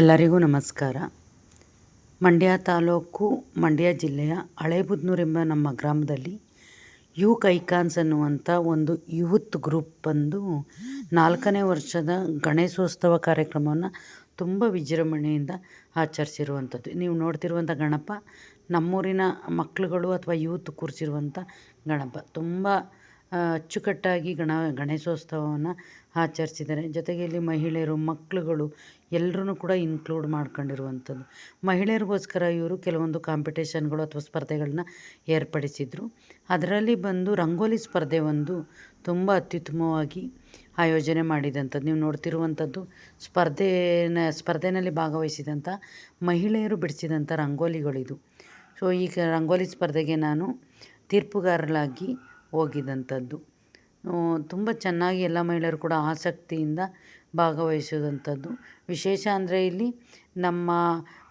ಎಲ್ಲರಿಗೂ ನಮಸ್ಕಾರ. ಮಂಡ್ಯ ತಾಲೂಕು, ಮಂಡ್ಯ ಜಿಲ್ಲೆಯ ಹಳೇಬುದ್ನೂರೆಂಬ ನಮ್ಮ ಗ್ರಾಮದಲ್ಲಿ ಯು ಕೈಕಾನ್ಸ್ ಅನ್ನುವಂಥ ಒಂದು ಯೂತ್ ಗ್ರೂಪ್ ಬಂದು ನಾಲ್ಕನೇ ವರ್ಷದ ಗಣೇಶೋತ್ಸವ ಕಾರ್ಯಕ್ರಮವನ್ನು ತುಂಬ ವಿಜೃಂಭಣೆಯಿಂದ ಆಚರಿಸಿರುವಂಥದ್ದು. ನೀವು ನೋಡ್ತಿರುವಂಥ ಗಣಪ, ನಮ್ಮೂರಿನ ಮಕ್ಕಳುಗಳು ಅಥವಾ ಯೂತ್ ಕೂರಿಸಿರುವಂಥ ಗಣಪ. ತುಂಬ ಅಚ್ಚುಕಟ್ಟಾಗಿ ಗಣ, ಗಣೇಶೋತ್ಸವವನ್ನು ಆಚರಿಸಿದ್ದಾರೆ. ಜೊತೆಗೆ ಇಲ್ಲಿ ಮಹಿಳೆಯರು ಮಕ್ಕಳುಗಳು ಎಲ್ಲರೂ ಕೂಡ ಇನ್ಕ್ಲೂಡ್ ಮಾಡ್ಕೊಂಡಿರುವಂಥದ್ದು. ಮಹಿಳೆಯರಿಗೋಸ್ಕರ ಇವರು ಕೆಲವೊಂದು ಕಾಂಪಿಟೇಷನ್ಗಳು ಅಥವಾ ಸ್ಪರ್ಧೆಗಳನ್ನ ಏರ್ಪಡಿಸಿದರು. ಅದರಲ್ಲಿ ಬಂದು ರಂಗೋಲಿ ಸ್ಪರ್ಧೆ ಒಂದು ತುಂಬ ಅತ್ಯುತ್ತಮವಾಗಿ ಆಯೋಜನೆ ಮಾಡಿದಂಥದ್ದು. ನೀವು ನೋಡ್ತಿರುವಂಥದ್ದು ಸ್ಪರ್ಧೆನ ಸ್ಪರ್ಧೆಯಲ್ಲಿ ಭಾಗವಹಿಸಿದಂಥ ಮಹಿಳೆಯರು ಬಿಡಿಸಿದಂಥ ರಂಗೋಲಿಗಳಿದು. ಸೊ ಈಗ ರಂಗೋಲಿ ಸ್ಪರ್ಧೆಗೆ ನಾನು ತೀರ್ಪುಗಾರರಾಗಿ ಹೋಗಿದ್ದಂಥದ್ದು ತುಂಬ ಚೆನ್ನಾಗಿ ಎಲ್ಲ ಮಹಿಳೆಯರು ಕೂಡ ಆಸಕ್ತಿಯಿಂದ ಭಾಗವಹಿಸಿದಂಥದ್ದು. ವಿಶೇಷ ಅಂದರೆ ಇಲ್ಲಿ ನಮ್ಮ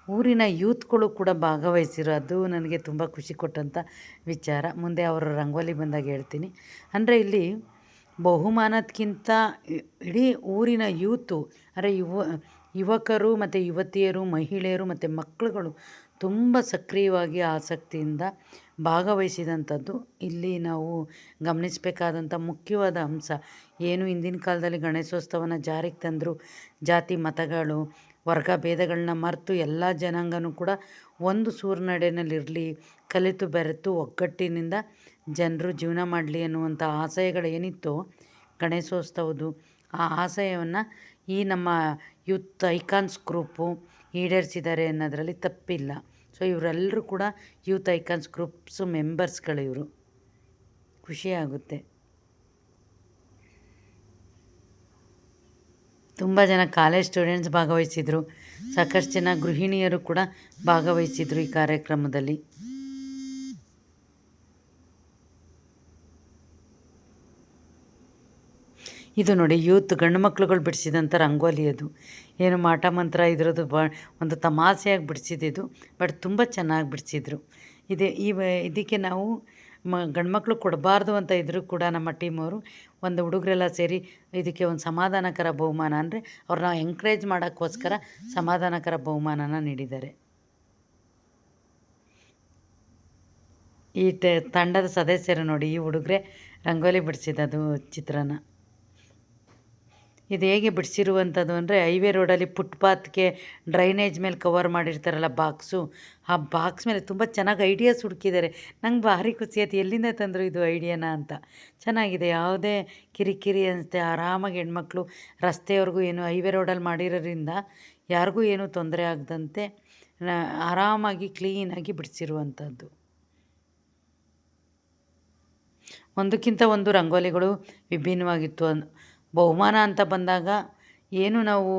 ಊರಿನ ಯೂತ್ಗಳು ಕೂಡ ಭಾಗವಹಿಸಿರೋದು ನನಗೆ ತುಂಬ ಖುಷಿ ಕೊಟ್ಟಂಥ ವಿಚಾರ. ಮುಂದೆ ಅವರ ರಂಗೋಲಿ ಬಂದಾಗ ಹೇಳ್ತೀನಿ. ಅಂದರೆ ಇಲ್ಲಿ ಬಹುಮಾನಕ್ಕಿಂತ ಇಡೀ ಊರಿನ ಯೂತು ಅಂದರೆ ಯುವ, ಯುವಕರು ಮತ್ತು ಯುವತಿಯರು, ಮಹಿಳೆಯರು ಮತ್ತು ಮಕ್ಕಳುಗಳು ತುಂಬ ಸಕ್ರಿಯವಾಗಿ ಆಸಕ್ತಿಯಿಂದ ಭಾಗವಹಿಸಿದಂಥದ್ದು. ಇಲ್ಲಿ ನಾವು ಗಮನಿಸಬೇಕಾದಂಥ ಮುಖ್ಯವಾದ ಅಂಶ, ಏನು ಹಿಂದಿನ ಕಾಲದಲ್ಲಿ ಗಣೇಶೋತ್ಸವನ ಜಾರಿಗೆ ತಂದರು ಜಾತಿ ಮತಗಳು ವರ್ಗ ಭೇದಗಳನ್ನ ಮರೆತು ಎಲ್ಲ ಜನಾಂಗನೂ ಕೂಡ ಒಂದು ಸೂರ್ನಡೆಯಲ್ಲಿರಲಿ ಕಲಿತು ಬೆರೆತು ಒಗ್ಗಟ್ಟಿನಿಂದ ಜನರು ಜೀವನ ಮಾಡಲಿ ಅನ್ನುವಂಥ ಆಶಯಗಳು ಏನಿತ್ತು ಗಣೇಶೋತ್ಸವದ್ದು, ಆ ಆಶಯವನ್ನು ಈ ನಮ್ಮ ಯೂತ್ ಐಕಾನ್ಸ್ ಗ್ರೂಪು ಈಡೇರಿಸಿದ್ದಾರೆ ಅನ್ನೋದರಲ್ಲಿ ತಪ್ಪಿಲ್ಲ. ಸೊ ಇವರೆಲ್ಲರೂ ಕೂಡ ಯೂತ್ ಐಕಾನ್ಸ್ ಗ್ರೂಪ್ಸು ಮೆಂಬರ್ಸ್ಗಳು ಇವರು. ಖುಷಿಯಾಗುತ್ತೆ. ತುಂಬ ಜನ ಕಾಲೇಜ್ ಸ್ಟೂಡೆಂಟ್ಸ್ ಭಾಗವಹಿಸಿದರು. ಸಾಕಷ್ಟು ಜನ ಗೃಹಿಣಿಯರು ಕೂಡ ಭಾಗವಹಿಸಿದರು ಈ ಕಾರ್ಯಕ್ರಮದಲ್ಲಿ. ಇದು ನೋಡಿ ಯೂತ್ ಗಂಡು ಮಕ್ಳುಗಳು ಬಿಡಿಸಿದಂಥ ರಂಗೋಲಿ ಅದು. ಏನು ಮಾಟ ಮಂತ್ರ ಇದ್ರದ್ದು ಬ, ಒಂದು ತಮಾಸೆಯಾಗಿ ಬಿಡಿಸಿದ್ದು ಬಟ್ ತುಂಬ ಚೆನ್ನಾಗಿ ಬಿಡಿಸಿದ್ರು. ಇದೆ, ಈ ಇದಕ್ಕೆ ನಾವು ಮ ಗಂಡು ಮಕ್ಕಳು ಕೊಡಬಾರ್ದು ಅಂತ ಇದ್ದರೂ ಕೂಡ ನಮ್ಮ ಟೀಮವರು ಒಂದು ಹುಡುಗರೆಲ್ಲ ಸೇರಿ ಇದಕ್ಕೆ ಒಂದು ಸಮಾಧಾನಕರ ಬಹುಮಾನ ಅಂದರೆ ಅವ್ರನ್ನ ಎಂಕರೇಜ್ ಮಾಡೋಕ್ಕೋಸ್ಕರ ಸಮಾಧಾನಕರ ಬಹುಮಾನನ ನೀಡಿದ್ದಾರೆ. ಈ ತಂಡದ ಸದಸ್ಯರು ನೋಡಿ, ಈ ಹುಡುಗರೆ ರಂಗೋಲಿ ಬಿಡಿಸಿದ್ದು ಚಿತ್ರನ. ಇದು ಹೇಗೆ ಬಿಡಿಸಿರುವಂಥದ್ದು ಅಂದರೆ ಹೈವೇ ರೋಡಲ್ಲಿ ಫುಟ್ಪಾತ್ಗೆ ಡ್ರೈನೇಜ್ ಮೇಲೆ ಕವರ್ ಮಾಡಿರ್ತಾರಲ್ಲ ಬಾಕ್ಸು, ಆ ಬಾಕ್ಸ್ ಮೇಲೆ ತುಂಬ ಚೆನ್ನಾಗಿ ಐಡಿಯಾಸ್ ಹುಡುಕಿದ್ದಾರೆ. ನಂಗೆ ಭಾರಿ ಖುಷಿ ಆಯ್ತು, ಎಲ್ಲಿಂದ ತಂದರು ಇದು ಐಡಿಯಾನ ಅಂತ. ಚೆನ್ನಾಗಿದೆ, ಯಾವುದೇ ಕಿರಿಕಿರಿ ಅನಿಸುತ್ತೆ ಆರಾಮಾಗಿ ಹೆಣ್ಮಕ್ಳು ರಸ್ತೆಯವ್ರಿಗೂ ಏನು ಹೈವೇ ರೋಡಲ್ಲಿ ಮಾಡಿರೋದ್ರಿಂದ ಯಾರಿಗೂ ಏನೂ ತೊಂದರೆ ಆಗದಂತೆ ಆರಾಮಾಗಿ ಕ್ಲೀನಾಗಿ ಬಿಡಿಸಿರುವಂಥದ್ದು. ಒಂದಕ್ಕಿಂತ ಒಂದು ರಂಗೋಲಿಗಳು ವಿಭಿನ್ನವಾಗಿತ್ತು ಬಹುಮಾನ ಅಂತ ಬಂದಾಗ ಏನು ನಾವು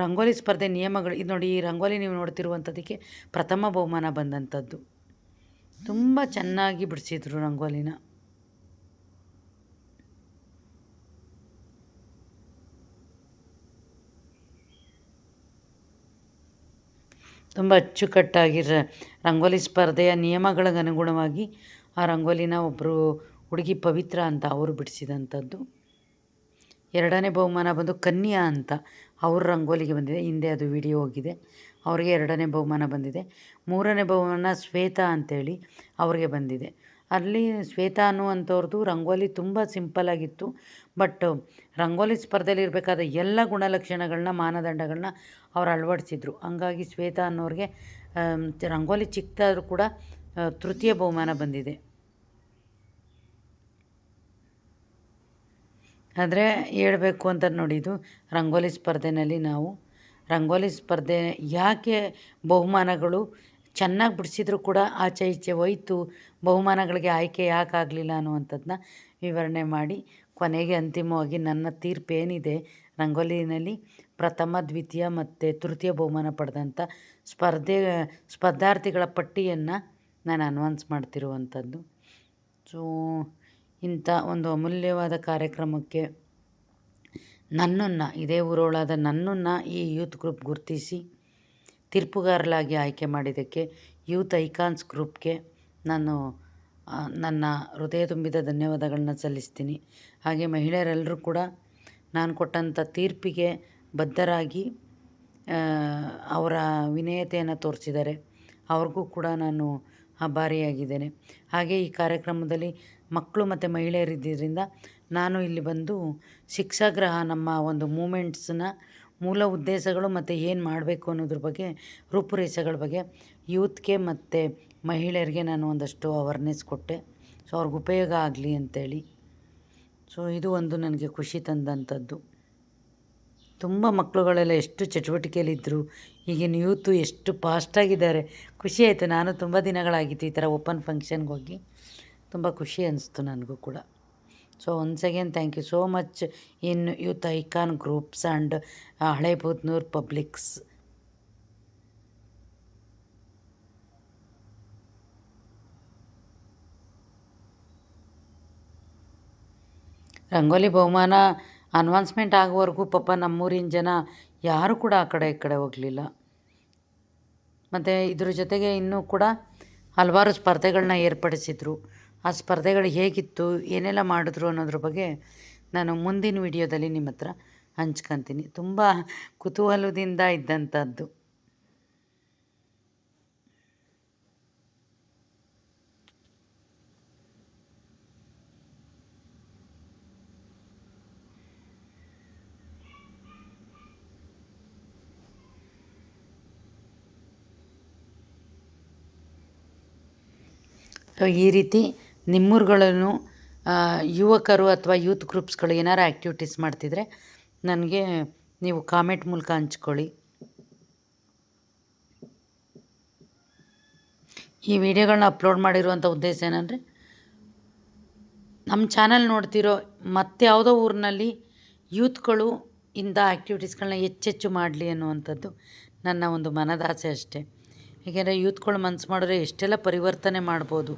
ರಂಗೋಲಿ ಸ್ಪರ್ಧೆ ನಿಯಮಗಳು, ಇದು ನೋಡಿ ಈ ರಂಗೋಲಿ ನೀವು ನೋಡ್ತಿರುವಂಥದ್ದಕ್ಕೆ ಪ್ರಥಮ ಬಹುಮಾನ ಬಂದಂಥದ್ದು. ತುಂಬ ಚೆನ್ನಾಗಿ ಬಿಡಿಸಿದ್ರು ರಂಗೋಲಿನ. ತುಂಬ ಅಚ್ಚುಕಟ್ಟಾಗಿ ರಂಗೋಲಿ ಸ್ಪರ್ಧೆಯ ನಿಯಮಗಳಿಗೆ ಅನುಗುಣವಾಗಿ ಆ ರಂಗೋಲಿನ ಒಬ್ಬರು ಹುಡುಗಿ ಪವಿತ್ರ ಅಂತ ಅವರು ಬಿಡಿಸಿದಂಥದ್ದು. ಎರಡನೇ ಬಹುಮಾನ ಬಂದು ಕನ್ಯಾ ಅಂತ ಅವ್ರ ರಂಗೋಲಿಗೆ ಬಂದಿದೆ. ಹಿಂದೆ ಅದು ವಿಡಿಯೋ ಹೋಗಿದೆ. ಅವರಿಗೆ ಎರಡನೇ ಬಹುಮಾನ ಬಂದಿದೆ. ಮೂರನೇ ಬಹುಮಾನ ಶ್ವೇತಾ ಅಂತೇಳಿ ಅವ್ರಿಗೆ ಬಂದಿದೆ. ಅಲ್ಲಿ ಶ್ವೇತಾ ಅನ್ನುವಂಥವ್ರದ್ದು ರಂಗೋಲಿ ತುಂಬ ಸಿಂಪಲ್ಲಾಗಿತ್ತು ಬಟ್ ರಂಗೋಲಿ ಸ್ಪರ್ಧೆಯಲ್ಲಿ ಇರಬೇಕಾದ ಎಲ್ಲ ಗುಣಲಕ್ಷಣಗಳನ್ನ, ಮಾನದಂಡಗಳನ್ನ ಅವ್ರು ಅಳವಡಿಸಿದ್ರು. ಹಂಗಾಗಿ ಶ್ವೇತಾ ಅನ್ನೋರಿಗೆ ರಂಗೋಲಿ ಚಿಕ್ಕದಾದ್ರೂ ಕೂಡ ತೃತೀಯ ಬಹುಮಾನ ಬಂದಿದೆ. ಆದರೆ ಹೇಳ್ಬೇಕು ಅಂತ ನೋಡಿದ್ದು ರಂಗೋಲಿ ಸ್ಪರ್ಧೆಯಲ್ಲಿ ನಾವು. ರಂಗೋಲಿ ಸ್ಪರ್ಧೆ ಯಾಕೆ ಬಹುಮಾನಗಳು ಚೆನ್ನಾಗಿ ಬಿಡಿಸಿದ್ರು ಕೂಡ ಆಚೆ ಈಚೆ ಹೋಯ್ತು, ಬಹುಮಾನಗಳಿಗೆ ಆಯ್ಕೆ ಯಾಕೆ ಆಗಲಿಲ್ಲ ಅನ್ನುವಂಥದ್ದನ್ನ ವಿವರಣೆ ಮಾಡಿ ಕೊನೆಗೆ ಅಂತಿಮವಾಗಿ ನನ್ನ ತೀರ್ಪು ಏನಿದೆ, ರಂಗೋಲಿನಲ್ಲಿ ಪ್ರಥಮ, ದ್ವಿತೀಯ ಮತ್ತು ತೃತೀಯ ಬಹುಮಾನ ಪಡೆದಂಥ ಸ್ಪರ್ಧೆ, ಸ್ಪರ್ಧಾರ್ಥಿಗಳ ಪಟ್ಟಿಯನ್ನು ನಾನು ಅನ್ವಾನ್ಸ್ ಮಾಡ್ತಿರುವಂಥದ್ದು. ಸೊ ಇಂಥ ಒಂದು ಅಮೂಲ್ಯವಾದ ಕಾರ್ಯಕ್ರಮಕ್ಕೆ ನನ್ನನ್ನು, ಇದೇ ಊರೊಳಾದ ನನ್ನನ್ನು ಈ ಯೂತ್ ಗ್ರೂಪ್ ಗುರುತಿಸಿ ತೀರ್ಪುಗಾರಲಾಗಿ ಆಯ್ಕೆ ಮಾಡಿದ್ದಕ್ಕೆ, ಯೂತ್ ಐಕಾನ್ಸ್ ಗ್ರೂಪ್ಗೆ ನಾನು ನನ್ನ ಹೃದಯ ತುಂಬಿದ ಧನ್ಯವಾದಗಳನ್ನ ಸಲ್ಲಿಸ್ತೀನಿ. ಹಾಗೆ ಮಹಿಳೆಯರೆಲ್ಲರೂ ಕೂಡ ನಾನು ಕೊಟ್ಟಂಥ ತೀರ್ಪಿಗೆ ಬದ್ಧರಾಗಿ ಅವರ ವಿನಯತೆಯನ್ನು ತೋರಿಸಿದ್ದಾರೆ. ಅವ್ರಿಗೂ ಕೂಡ ನಾನು ಆಭಾರಿಯಾಗಿದ್ದೇನೆ. ಹಾಗೆ ಈ ಕಾರ್ಯಕ್ರಮದಲ್ಲಿ ಮಕ್ಕಳು ಮತ್ತು ಮಹಿಳೆಯರಿದ್ದರಿಂದ ನಾನು ಇಲ್ಲಿ ಬಂದು ಶಿಕ್ಷಾಗ್ರಹ ನಮ್ಮ ಒಂದು ಮೂಮೆಂಟ್ಸನ್ನ ಮೂಲ ಉದ್ದೇಶಗಳು ಮತ್ತು ಏನು ಮಾಡಬೇಕು ಅನ್ನೋದ್ರ ಬಗ್ಗೆ, ರೂಪುರೇಷೆಗಳ ಬಗ್ಗೆ ಯೂತ್ಗೆ ಮತ್ತು ಮಹಿಳೆಯರಿಗೆ ನಾನು ಒಂದಷ್ಟು ಅವೇರ್ನೆಸ್ ಕೊಟ್ಟೆ. ಸೊ, ಅವ್ರಿಗೆ ಉಪಯೋಗ ಆಗಲಿ ಅಂತೇಳಿ. ಸೊ, ಇದು ಒಂದು ನನಗೆ ಖುಷಿ ತಂದಂಥದ್ದು. ತುಂಬ ಮಕ್ಕಳುಗಳೆಲ್ಲ ಎಷ್ಟು ಚಟುವಟಿಕೆಯಲ್ಲಿದ್ದರು ಈಗಿನ ಯೂತು ಎಷ್ಟು ಫಾಸ್ಟಾಗಿದ್ದಾರೆ ಖುಷಿ ಆಯಿತು. ನಾನು ತುಂಬ ದಿನಗಳಾಗಿತ್ತು ಈ ಥರ ಓಪನ್ ಫಂಕ್ಷನ್ಗೆ ಹೋಗಿ. ತುಂಬ ಖುಷಿ ಅನಿಸ್ತು ನನಗೂ ಕೂಡ. So once again thank you so much in Youth Icon Groups and ಹಳೆ ಬೂತ್ನೂರ್ ಪಬ್ಲಿಕ್ಸ್ ರಂಗೋಲಿ ಬಹುಮಾನ ಅನೌನ್ಸ್ಮೆಂಟ್ ಆಗೋವರೆಗೂ ಪಾಪ ನಮ್ಮೂರಿನ ಜನ ಯಾರೂ ಕೂಡ ಆ ಕಡೆ ಈ ಕಡೆ ಹೋಗಲಿಲ್ಲ. ಮತ್ತು ಇದ್ರ ಜೊತೆಗೆ ಇನ್ನೂ ಕೂಡ ಹಲವಾರು ಸ್ಪರ್ಧೆಗಳನ್ನ ಏರ್ಪಡಿಸಿದ್ರು. ಆ ಸ್ಪರ್ಧೆಗಳು ಹೇಗಿತ್ತು, ಏನೆಲ್ಲ ಮಾಡಿದ್ರು ಅನ್ನೋದ್ರ ಬಗ್ಗೆ ನಾನು ಮುಂದಿನ ವಿಡಿಯೋದಲ್ಲಿ ನಿಮ್ಮ ಹತ್ರ ಹಂಚ್ಕೊತೀನಿ. ತುಂಬ ಕುತೂಹಲದಿಂದ ಇದ್ದಂಥದ್ದು ಈ ರೀತಿ ನಿಮ್ಮೂರುಗಳನ್ನು ಯುವಕರು ಅಥವಾ ಯೂತ್ ಗ್ರೂಪ್ಸ್ಗಳು ಏನಾರು ಆ್ಯಕ್ಟಿವಿಟೀಸ್ ಮಾಡ್ತಿದ್ರೆ ನನಗೆ ನೀವು ಕಾಮೆಂಟ್ ಮೂಲಕ ಹಂಚ್ಕೊಳ್ಳಿ. ಈ ವಿಡಿಯೋಗಳನ್ನ ಅಪ್ಲೋಡ್ ಮಾಡಿರುವಂಥ ಉದ್ದೇಶ ಏನಂದರೆ, ನಮ್ಮ ಚಾನಲ್ ನೋಡ್ತಿರೋ ಮತ್ತೆ ಯಾವುದೋ ಊರಿನಲ್ಲಿ ಯೂತ್ಗಳು ಇಂಥ ಆ್ಯಕ್ಟಿವಿಟೀಸ್ಗಳನ್ನ ಹೆಚ್ಚೆಚ್ಚು ಮಾಡಲಿ ಅನ್ನುವಂಥದ್ದು ನನ್ನ ಒಂದು ಮನದಾಸೆ ಅಷ್ಟೇ. ಏಕೆಂದರೆ ಯೂತ್ಗಳು ಮನಸ್ಸು ಮಾಡಿದ್ರೆ ಎಷ್ಟೆಲ್ಲ ಪರಿವರ್ತನೆ ಮಾಡ್ಬೋದು.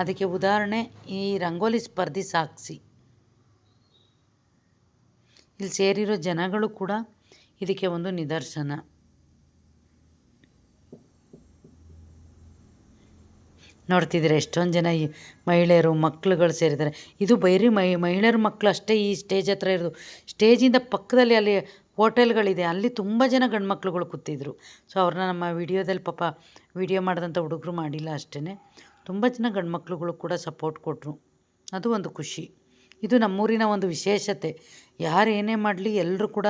ಅದಕ್ಕೆ ಉದಾಹರಣೆ, ಈ ರಂಗೋಲಿ ಸ್ಪರ್ಧೆ ಸಾಕ್ಷಿ ಇಲ್ಲಿ ಸೇರಿರೋ ಜನಗಳು ಕೂಡ ಇದಕ್ಕೆ ಒಂದು ನಿದರ್ಶನ. ನೋಡ್ತಿದ್ದೀರ, ಎಷ್ಟೊಂದು ಜನ ಈ ಮಹಿಳೆಯರು ಮಕ್ಕಳುಗಳು ಸೇರಿದ್ದಾರೆ. ಇದು ಬೈರಿ ಮಹಿ, ಮಹಿಳೆಯರ ಮಕ್ಕಳು ಅಷ್ಟೇ ಈ ಸ್ಟೇಜ್ ಹತ್ರ ಇರೋದು. ಸ್ಟೇಜಿಂದ ಪಕ್ಕದಲ್ಲಿ ಅಲ್ಲಿ ಹೋಟೆಲ್ಗಳಿದೆ, ಅಲ್ಲಿ ತುಂಬ ಜನ ಗಂಡು ಕೂತಿದ್ರು. ಸೊ ಅವ್ರನ್ನ ನಮ್ಮ ವಿಡಿಯೋದಲ್ಲಿ ಪಾಪ, ವಿಡಿಯೋ ಮಾಡಿದಂಥ ಹುಡುಗರು ಮಾಡಿಲ್ಲ ಅಷ್ಟೇ ತುಂಬ ಜನ ಗಂಡು ಕೂಡ ಸಪೋರ್ಟ್ ಕೊಟ್ಟರು ಅದು ಒಂದು ಖುಷಿ. ಇದು ನಮ್ಮೂರಿನ ಒಂದು ವಿಶೇಷತೆ. ಯಾರು ಏನೇ ಮಾಡಲಿ ಎಲ್ಲರೂ ಕೂಡ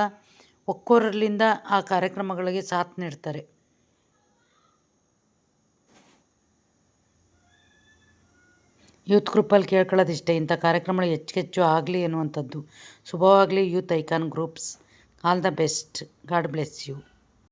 ಒಕ್ಕೋರಲ್ಲಿಂದ ಆ ಕಾರ್ಯಕ್ರಮಗಳಿಗೆ ಸಾಥ್ ನೀಡ್ತಾರೆ. ಯೂತ್ ಗ್ರೂಪಲ್ಲಿ ಕೇಳ್ಕೊಳ್ಳೋದಿಷ್ಟೇ ಇಂಥ ಕಾರ್ಯಕ್ರಮಗಳು ಹೆಚ್ಚು ಹೆಚ್ಚು ಆಗಲಿ ಅನ್ನುವಂಥದ್ದು ಶುಭವಾಗಲಿ Youth Icon Groups. All the best. God bless you.